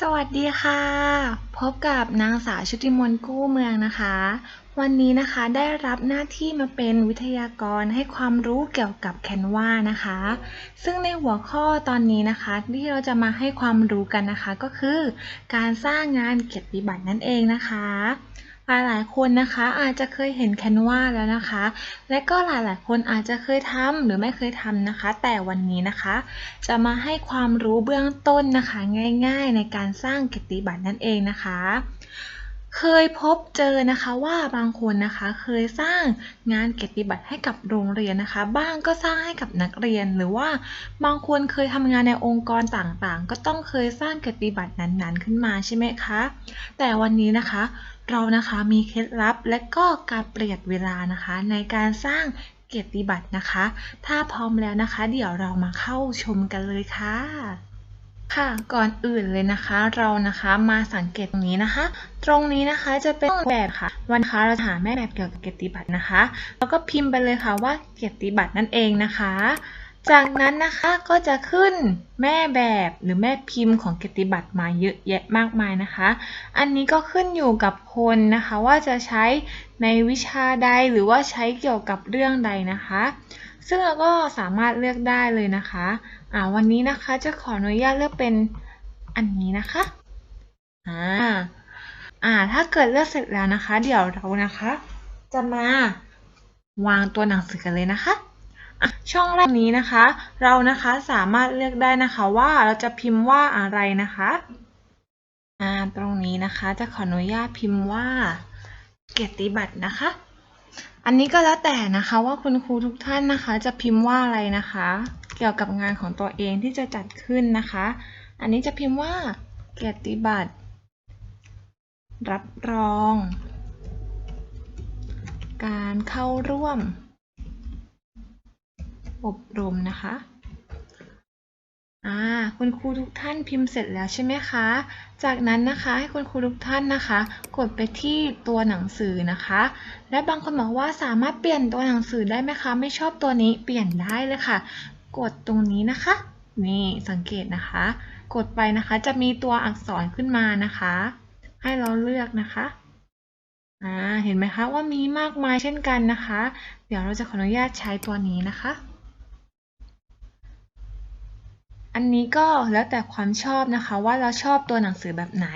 สวัสดีค่ะ พบกับนางสาวชุติมนกู้เมืองนะคะ วันนี้นะคะได้รับหน้าที่มาเป็นวิทยากรให้ความรู้เกี่ยวกับแคนวานะคะ ซึ่งในหัวข้อตอนนี้นะคะ ที่เราจะมาให้ความรู้กันนะคะก็คือ การสร้างงานเกียรติบัตรนั่นเองนะคะ หลายหลายคนนะคะ อาจจะเคยเห็นแคนวาแล้วนะคะ และก็หลายหลายคนอาจจะเคยทำหรือไม่เคยทำนะคะ แต่วันนี้นะคะ จะมาให้ความรู้เบื้องต้นนะคะ ง่าย ๆ ในการสร้างกิติบัตรนั่นเองนะคะ เคยพบเจอนะคะว่าบางคนนะคะเคยสร้างงานเกียรติบัตรให้กับโรงเรียนนะคะ บ้างก็สร้างให้กับนักเรียนหรือว่าบางคนเคยทำงานในองค์กรต่างๆ ก็ต้องเคยสร้างเกียรติบัตรนั้นๆ ขึ้นมาใช่ไหมคะแต่วันนี้นะคะเรานะคะมีเคล็ดลับและก็การประหยัดเวลานะคะ ในการสร้างเกียรติบัตรนะคะ ถ้าพร้อมแล้วนะคะ เดี๋ยวเรามาเข้าชมกันเลยค่ะ ค่ะก่อนอื่นเลยนะคะเรานะคะมาสังเกตตรงนี้นะคะ ตรงนี้นะคะจะเป็นแบบค่ะ วันนะคะเราจะหาแม่แบบเกี่ยวกับเกียรติบัตรนะคะ แล้วก็พิมพ์ไปเลยค่ะว่าเกียรติบัตรนั่นเองนะคะ จากนั้นนะคะก็จะขึ้นแม่แบบหรือแม่พิมพ์ของเกียรติบัตรมาเยอะแยะมากมายนะคะ อันนี้ก็ขึ้นอยู่กับคนนะคะว่าจะใช้ในวิชาใดหรือว่าใช้เกี่ยวกับเรื่องใดนะคะ ซึ่งเราก็สามารถเลือกได้เลยนะคะ อ่าวันนี้นะคะจะขออนุญาตเลือกเป็นอันนี้นะคะอ่าอ่าถ้าเกิดเลือกเสร็จแล้วนะคะ เดี๋ยวเรานะคะ จะมาวางตัวหนังสือกันเลยนะคะอะช่องแรกนี้นะคะ เรานะคะสามารถเลือกได้นะคะว่าเราจะพิมพ์ว่าอะไรนะคะอ่าตรงนี้นะคะจะขออนุญาตพิมพ์ว่าเกียรติบัตรนะคะ อันนี้ก็แล้วแต่นะคะว่าคุณครูทุกท่านนะคะ จะพิมพ์ว่าอะไรนะคะ เกี่ยวกับงานของตัวเองที่จะจัดขึ้นนะคะ อันนี้จะพิมพ์ว่าเกียรติบัตร รับรอง การเข้าร่วม อบรมนะคะ่าคุณครูทุกท่านพิมพ์เสร็จแล้วใช่ไหมคะ จากนั้นนะคะให้คุณครูทุกท่านนะคะ กดไปที่ตัวหนังสือนะคะ และบางคนบอกว่าสามารถเปลี่ยนตัวหนังสือได้ไหมคะ ไม่ชอบตัวนี้เปลี่ยนได้เลยค่ะ กดตรงนี้นะคะ นี่สังเกตนะคะ กดไปนะคะจะมีตัวอักษรขึ้นมานะคะ ให้เราเลือกนะคะอ่าเห็นไหมคะว่ามีมากมายเช่นกันนะคะ เดี๋ยวเราจะขออนุญาตใช้ตัวนี้นะคะ อันนี้ก็แล้วแต่ความชอบนะคะ ว่าเราชอบตัวหนังสือแบบไหน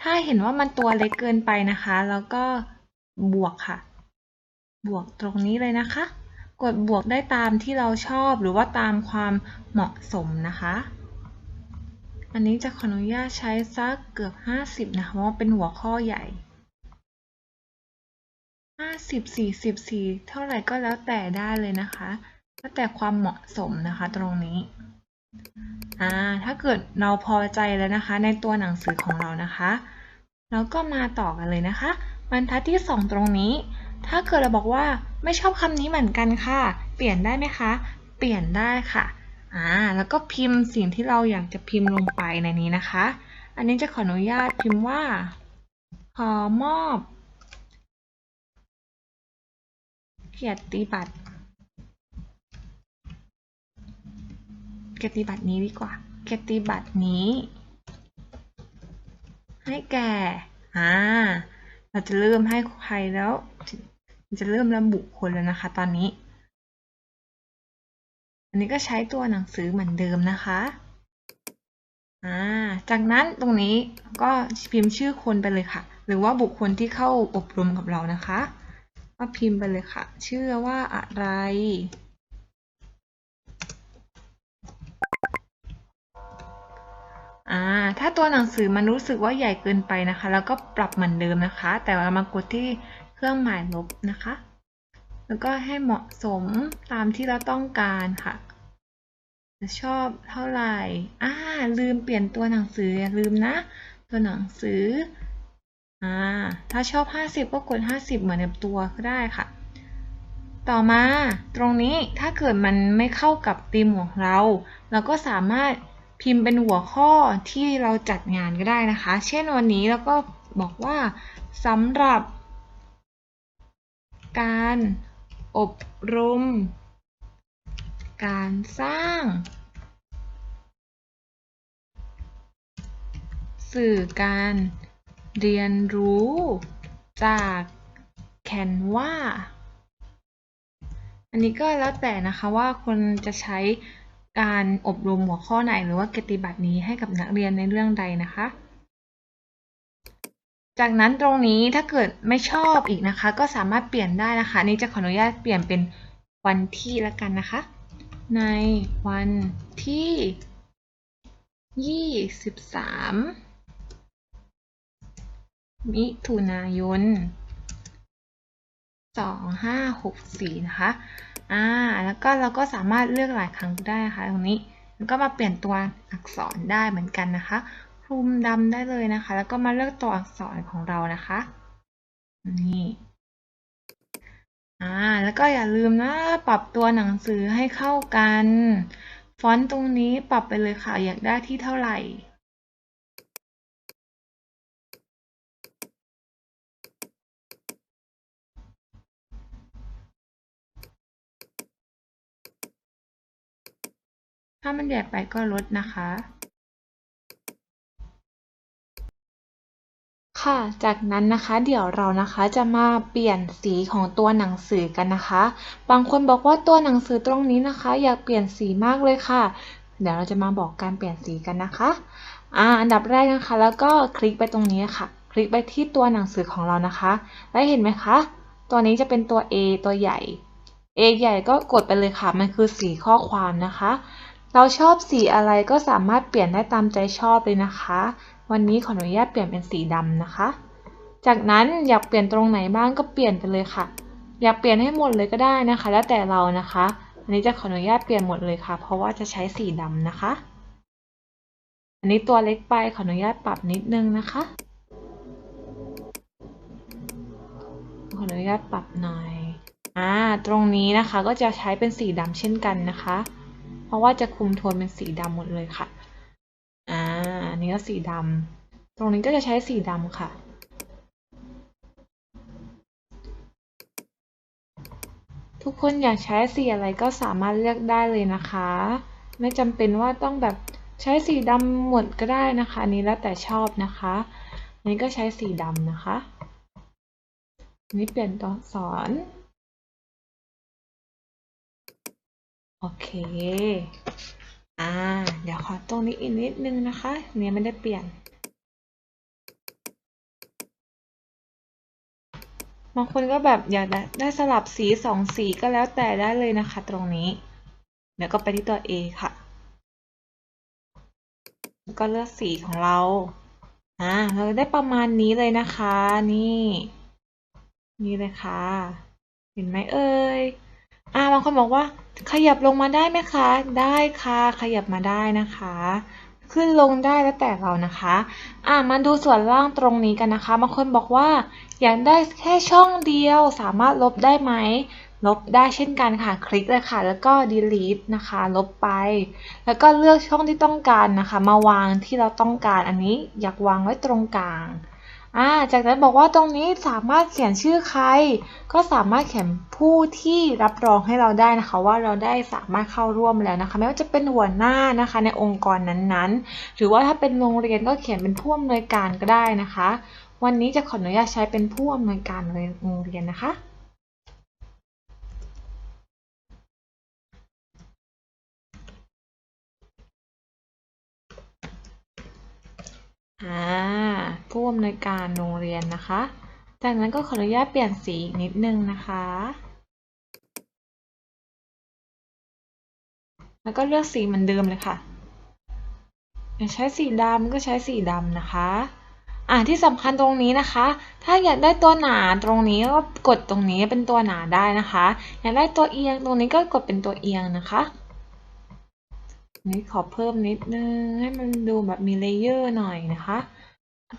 ถ้าเห็นว่ามันตัวเล็กเกินไปนะคะ แล้วก็บวกค่ะ บวกตรงนี้เลยนะคะ กดบวกได้ตามที่เราชอบหรือว่าตามความเหมาะสมนะคะ อันนี้จะขออนุญาตใช้สักเกือบ 50 นะคะเพราะว่าเป็นหัวข้อใหญ่ 50 40 4 เท่าไหร่ก็แล้วแต่ได้เลยนะคะแล้วแต่ความเหมาะสมนะคะตรงนี้อ่าถ้าเกิดเราพอใจแล้วนะคะ ในตัวหนังสือของเรานะคะแล้วก็มาต่อกันเลยนะคะ บรรทัดที่ 2 ตรงนี้ ถ้าเกิดเราบอกว่า ไม่ชอบคำนี้เหมือนกันค่ะ เปลี่ยนได้ไหมคะ เปลี่ยนได้ค่ะ อ่า แล้วก็พิมพ์สิ่งที่เราอยากจะพิมพ์ลงไปในนี้นะคะ อันนี้จะขออนุญาตพิมพ์ว่า ขอมอบ เกียรติบัตร เกียรติบัตรนี้ดีกว่า เกียรติบัตรนี้ ให้แก่ อ่า เราจะเริ่มให้ใครแล้ว จะเริ่มระบุคนแล้วนะคะ ตอนนี้ อันนี้ก็ใช้ตัวหนังสือเหมือนเดิมนะคะอ่าจากนั้นตรงนี้ก็พิมพ์ชื่อคนไปเลยค่ะ หรือว่าบุคคลที่เข้าอบรมกับเรานะคะก็พิมพ์ไปเลยค่ะ ชื่อว่าอะไรอ่าถ้าตัวหนังสือมันรู้สึกว่าใหญ่เกินไปนะคะ แล้วก็ปรับเหมือนเดิมนะคะ แต่ว่ามากดที่ เครื่องหมายลบนะคะ แล้วก็ให้เหมาะสมตามที่เราต้องการค่ะจะชอบเท่าไหร่อ่าลืมเปลี่ยนตัวหนังสืออย่าลืมนะ ตัวหนังสืออ่าถ้าชอบ 50 ก็กด 50 เหมือนในตัวก็ได้ค่ะ ต่อมาตรงนี้ถ้าเกิดมันไม่เข้ากับธีมของเรา เราก็สามารถพิมพ์เป็นหัวข้อที่เราจัดงานก็ได้นะคะ เช่นวันนี้เราก็บอกว่าสำหรับ การอบรม การสร้าง สื่อการเรียนรู้จาก Canva อันนี้ก็แล้วแต่นะคะว่าคนจะใช้การอบรมหัวข้อไหนหรือว่ากิบัตรนี้ให้กับนักเรียนในเรื่องใดนะคะ จากนั้นตรงนี้ถ้าเกิดไม่ชอบอีกนะคะ ก็สามารถเปลี่ยนได้นะคะนี่จะขออนุญาตเปลี่ยนเป็นวันที่ล้วกันนะคะ ในวันที่ 23 มิถุนายน 2564 นะคะ อ่า แล้วก็เราก็สามารถเลือกหลายครั้งได้นะคะตรงนี้ แล้วก็มาเปลี่ยนตัวอักษรได้เหมือนกันนะคะ ลุมดำได้เลยนะคะ แล้วก็มาเลือกตัวอักษรของเรานะคะ นี่อ่าแล้วก็อย่าลืมนะ ปรับตัวหนังสือให้เข้ากัน ฟอนต์ตรงนี้ปรับไปเลยค่ะ อยากได้ที่เท่าไหร่ถ้ามันใหญ่ไปก็ลดนะคะ ค่ะ จากนั้นนะคะเดี๋ยวเรานะคะจะมาเปลี่ยนสีของตัวหนังสือกันนะคะ บางคนบอกว่าตัวหนังสือตรงนี้นะคะ อยากเปลี่ยนสีมากเลยค่ะ เดี๋ยวเราจะมาบอกการเปลี่ยนสีกันนะคะอ่าอันดับแรกนะคะ แล้วก็คลิกไปตรงนี้ค่ะ คลิกไปที่ตัวหนังสือของเรานะคะ แล้เห็นไหมคะ ตัวนี้จะเป็นตัว A ตัวใหญ่ A ใหญ่ก็กดไปเลยค่ะ มันคือสีข้อความนะคะ เราชอบสีอะไรก็สามารถเปลี่ยนได้ตามใจชอบเลยนะคะ วันนี้ขออนุญาตเปลี่ยนเป็นสีดำนะคะ จากนั้นอยากเปลี่ยนตรงไหนบ้างก็เปลี่ยนไปเลยค่ะ อยากเปลี่ยนให้หมดเลยก็ได้นะคะ แล้วแต่เรานะคะ อันนี้จะขออนุญาตเปลี่ยนหมดเลยค่ะ เพราะว่าจะใช้สีดำนะคะ อันนี้ตัวเล็กไปขออนุญาตปรับนิดนึงนะคะ ขออนุญาตปรับหน่อยอ่าตรงนี้นะคะก็จะใช้เป็นสีดำเช่นกันนะคะ เพราะว่าจะคุมโทนเป็นสีดำหมดเลยค่ะ นนี้ก็สีดำตรงนี้ก็จะใช้สีดำค่ะ ทุกคนอยากใช้สีอะไรก็สามารถเลือกได้เลยนะคะ ไม่จำเป็นว่าต้องแบบใช้สีดำหมดก็ได้นะคะนี้แล้วแต่ชอบนะคะนี้ก็ใช้สีดำนะคะนี้เปลี่ยนตัวสอักษรโอเค อ่า เดี๋ยวขอตรงนี้อีกนิดนึงนะคะ เนี่ยไม่ได้เปลี่ยน บางคนก็แบบอยากได้ได้สลับสีสองสีก็แล้วแต่ได้เลยนะคะ ตรงนี้ เดี๋ยวก็ไปที่ตัว A ค่ะ ก็เลือกสีของเรา อ่า เราได้ประมาณนี้เลยนะคะ นี่ นี่เลยค่ะ เห็นไหมเอ่ยอ่าบางคนบอกว่า ขยับลงมาได้ไหมคะ ได้ค่ะ ขยับมาได้นะคะ ขึ้นลงได้แล้วแต่เรานะคะ อ่ามาดูส่วนล่างตรงนี้กันนะคะ บางคนบอกว่า อยากได้แค่ช่องเดียว สามารถลบได้ไหม ลบได้เช่นกันค่ะ คลิกเลยค่ะ แล้วก็ delete นะคะ ลบไป แล้วก็เลือกช่องที่ต้องการนะคะ มาวางที่เราต้องการ อันนี้อยากวางไว้ตรงกลาง อ่าจากนั้นบอกว่าตรงนี้สามารถเขียนชื่อใคร ก็สามารถเขียนผู้ที่รับรองให้เราได้นะคะ ว่าเราได้สามารถเข้าร่วมแล้วนะคะ ไม่ว่าจะเป็นหัวหน้านะคะ ในองค์กรนั้นๆ หรือว่าถ้าเป็นโรงเรียนก็เขียนเป็นผู้อำนวยการก็ได้นะคะ วันนี้จะขออนุญาตใช้เป็นผู้อำนวยการโรงเรียนนะคะ อ่าผู้อำนวยการโรงเรียนนะคะ จากนั้นก็ขออนุญาตเปลี่ยนสีอีกนิดนึงนะคะ แล้วก็เลือกสีเหมือนเดิมเลยค่ะอยากใช้สีดำก็ใช้สีดำนะคะอ่าที่สำคัญตรงนี้นะคะ ถ้าอยากได้ตัวหนาตรงนี้ก็กดตรงนี้เป็นตัวหนาได้นะคะ อยากได้ตัวเอียงตรงนี้ก็กดเป็นตัวเอียงนะคะ นี่ขอเพิ่มนิดนึงให้มันดูแบบมีเลเยอร์หน่อยนะคะ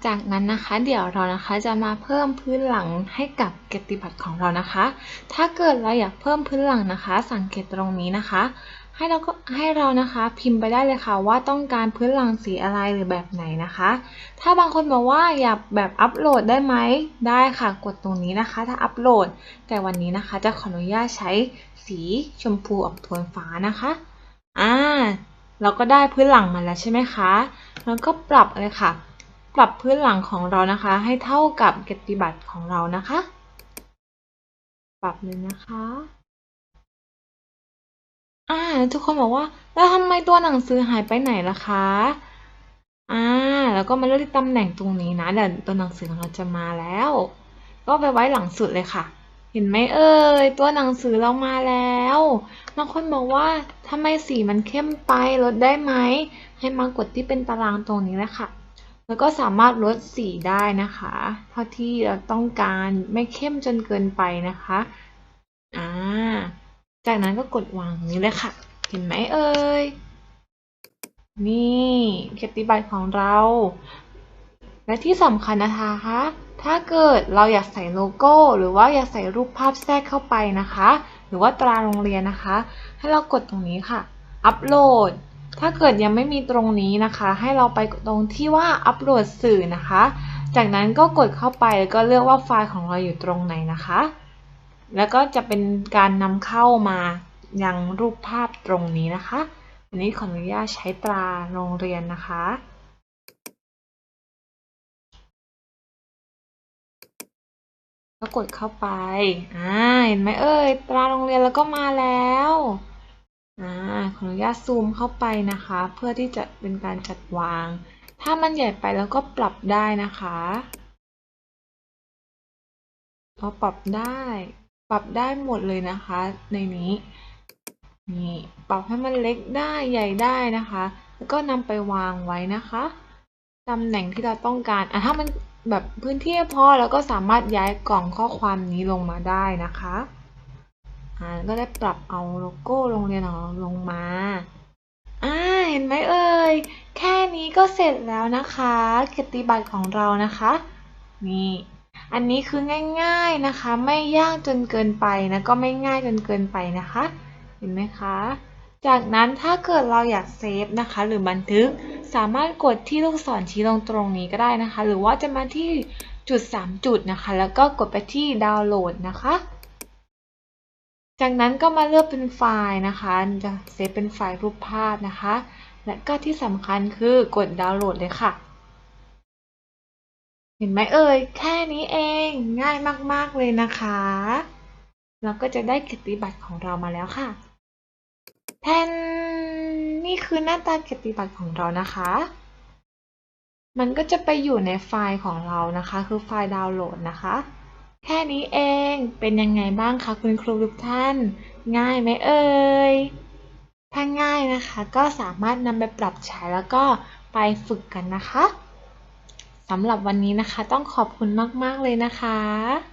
จากนั้นนะคะเดี๋ยวเรานะคะจะมาเพิ่มพื้นหลังให้กับเกติบัตรของเรานะคะ ถ้าเกิดเราอยากเพิ่มพื้นหลังนะคะ สังเกตตรงนี้นะคะให้เราก็ให้เรานะคะพิมพ์ไปได้เลยค่ะว่าต้องการพื้นหลังสีอะไรหรือแบบไหนนะคะ ถ้าบางคนบอกว่าอยากแบบอัปโหลดได้ไหมได้ค่ะกดตรงนี้นะคะ ถ้าอัปโหลด แต่วันนี้นะคะจะขออนุญาตใช้สีชมพูออกโทนฟ้านะคะอ่า เราก็ได้พื้นหลังมาแล้วใช่ไหมคะ แล้วก็ปรับเลยค่ะ ปรับพื้นหลังของเรานะคะ ให้เท่ากับเกียรติบัตรของเรานะคะ ปรับเลยนะคะอ่าทุกคนบอกว่า แล้วทำไมตัวหนังสือหายไปไหนล่ะคะอ่าแล้วก็มาเลือกตำแหน่งตรงนี้นะเดี๋ยวตัวหนังสือของเราจะมาแล้ว ก็ไปไว้หลังสุดเลยค่ะ เห็นไหมเอ่ยตัวหนังสือเรามาแล้วบางคนบอกว่าทำไมสีมันเข้มไปลดได้ไหมให้มากดที่เป็นตารางตรงนี้เลยค่ะ แล้วก็สามารถลดสีได้นะคะเท่าที่เราต้องการไม่เข้มจนเกินไปนะคะอ่าจากนั้นก็กดวางอย่างนี้เลยค่ะ เห็นไหมเอ่ยนี่เกียรติบัตรของเรา และที่สำคัญนะคะ ถ้าเกิดเราอยากใส่โลโก้ หรือว่าอยากใส่รูปภาพแทรกเข้าไปนะคะ หรือว่าตราโรงเรียนนะคะ ให้เรากดตรงนี้ค่ะ อัปโหลด ถ้าเกิดยังไม่มีตรงนี้นะคะ ให้เราไปตรงที่ว่าอัปโหลดสื่อนะคะ จากนั้นก็กดเข้าไปแล้วก็เลือกว่าไฟล์ของเราอยู่ตรงไหนนะคะ แล้วก็จะเป็นการนำเข้ามายังรูปภาพตรงนี้นะคะอันนี้ขออนุญาตใช้ตราโรงเรียนนะคะ ก็กดเข้าไป อ่า เห็นไหมเอ่ย ตราโรงเรียนแล้วก็มาแล้ว อ่า ขออนุญาตซูมเข้าไปนะคะ เพื่อที่จะเป็นการจัดวาง ถ้ามันใหญ่ไปแล้วก็ปรับได้นะคะเราปรับได้ ปรับได้หมดเลยนะคะ ในนี้ นี่ ปรับให้มันเล็กได้ใหญ่ได้นะคะ แล้วก็นำไปวางไว้นะคะ ตำแหน่งที่เราต้องการ อะ ถ้ามัน แบบพื้นที่พอแล้วก็สามารถย้ายกล่องข้อความนี้ลงมาได้นะคะอ่าก็ได้ปรับเอาโลโก้โรงเรียนของเราลงมาอ่าเห็นไหมเอ่ยแค่นี้ก็เสร็จแล้วนะคะเกียรติบัตรของเรานะคะนี่อันนี้คือง่าย ๆนะคะ ไม่ยากจนเกินไปนะก็ไม่ง่ายจนเกินไปนะคะ เห็นไหมคะ จากนั้นถ้าเกิดเราอยากเซฟนะคะ หรือบันทึกสามารถกดที่ลูกศรชี้ลงตรงนี้ก็ได้นะคะ หรือว่าจะมาที่จุด 3 จุดนะคะ แล้วก็กดไปที่ดาวน์โหลดนะคะ จากนั้นก็มาเลือกเป็นไฟล์นะคะจะเซฟเป็นไฟล์รูปภาพนะคะ และก็ที่สำคัญคือกดดาวน์โหลดเลยค่ะ เห็นไหมเอ่ยแค่นี้เองง่ายมากๆเลยนะคะ เราก็จะได้กิตติบัตรของเรามาแล้วค่ะ แทนนี่คือหน้าตาเกียรติบัตรของเรานะคะ มันก็จะไปอยู่ในไฟล์ของเรานะคะ คือไฟล์ดาวน์โหลดนะคะ แค่นี้เองเป็นยังไงบ้างคะคุณครูทุกท่าน ง่ายไหมเอ่ยถ้าง่ายนะคะก็สามารถนำไปปรับใช้แล้วก็ไปฝึกกันนะคะสำหรับวันนี้นะคะต้องขอบคุณมาก ๆ เลยนะคะ